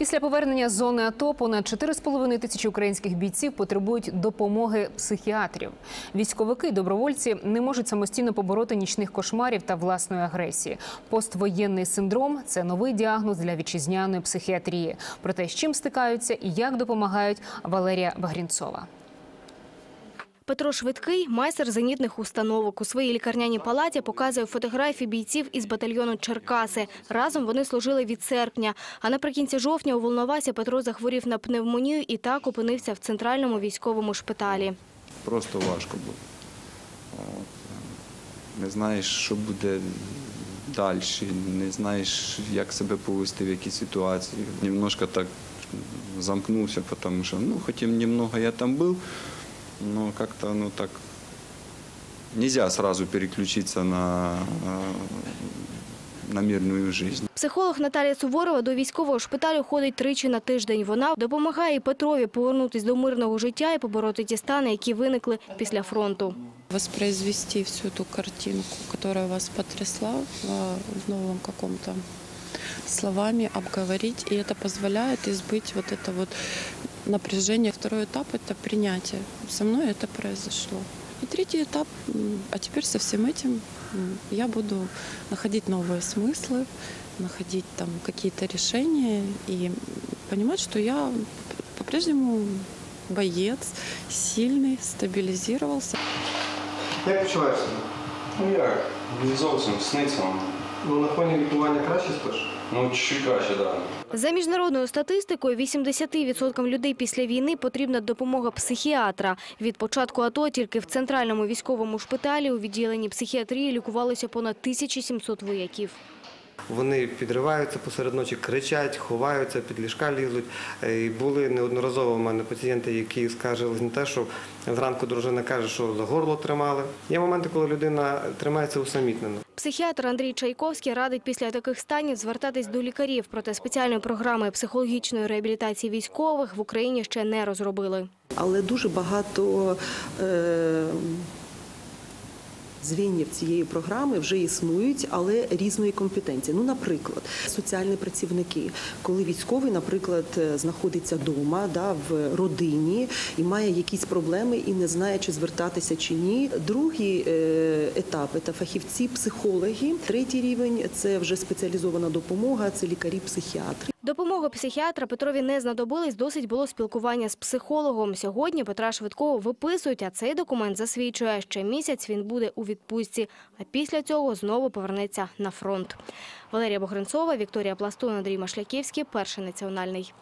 Після повернення з зони АТО понад 4,5 тисячі українських бійців потребують допомоги психіатрів. Військовики добровольці не можуть самостійно побороти нічних кошмарів та власної агресії. Поствоєнний синдром це новий діагноз для вітчизняної психіатрії. Про те, з чим стикаються і як допомагають Валерія Багрінцова. Петро Швидкий, майстер зенітних установок. У своїй лікарняній палаті показує фотографії бійців із батальйону Черкаси. Разом вони служили від серпня. А наприкінці жовтня у Волновасі Петро захворів на пневмонію і так опинився в центральному військовому шпиталі. Просто важко було. Не знаєш, що буде далі, не знаєш, як себе повести в якій ситуації. Немножко так замкнувся, тому що, ну, хоть и немного я там был, но как-то, ну, так, нельзя сразу переключиться на, э, на мирную жизнь. Психолог Наталія Суворова до військового шпиталю ходить тричі на тиждень. Вона допомагає і Петрові повернутися до мирного життя і побороти ті стани, які виникли після фронту. воспроизвести всю эту картинку, которая вас потрясла в, в новом каком-то словами, обговорить. И это позволяет избыть вот это вот напряжение. Второй этап – это принятие. Со мной это произошло. И третий этап, м, а теперь со всем этим м, я буду находить новые смыслы, находить там какие-то решения и понимать, что я по-прежнему боец, сильный, стабилизировался. Як почуваєшся? Ну як, не зовсім сниться вам. Ну, на фоні лікування краще спиш? Ну, чуть краще, так. Да. За міжнародною статистикою, 80% людей після війни потрібна допомога психіатра. Від початку АТО тільки в центральному військовому шпиталі у відділенні психіатрії лікувалося понад 1700 вояків. Вони підриваються посеред ночі, кричать, ховаються, під ліжка лізуть. Е, І були неодноразово в мене пацієнти, які скаржились на те, що зранку дружина каже, що за горло тримали. Є моменти, коли людина тримається усамітнено. Психіатр Андрій Чайковський радить після таких станів звертатись до лікарів. Проте спеціальної програми психологічної реабілітації військових в Україні ще не розробили. але дуже багато е, звенів цієї програми вже існують, але різної компетенції. Ну, наприклад, соціальні працівники, коли військовий, наприклад, е, знаходиться вдома, да, в родині і має якісь проблеми і не знає, чи звертатися чи ні. Другий е, етап це фахівці, психологи. Третій рівень це вже спеціалізована допомога, це лікарі-психіатри. Допомоги психіатра Петрові не знадобились, досить було спілкування з психологом. Сьогодні Петра Швидкого виписують, а цей документ засвідчує, ще місяць він буде у відпустці, а після цього знову повернеться на фронт. Валерія Богринцова, Вікторія Пластун, Андрій Машляківський, Перший національний.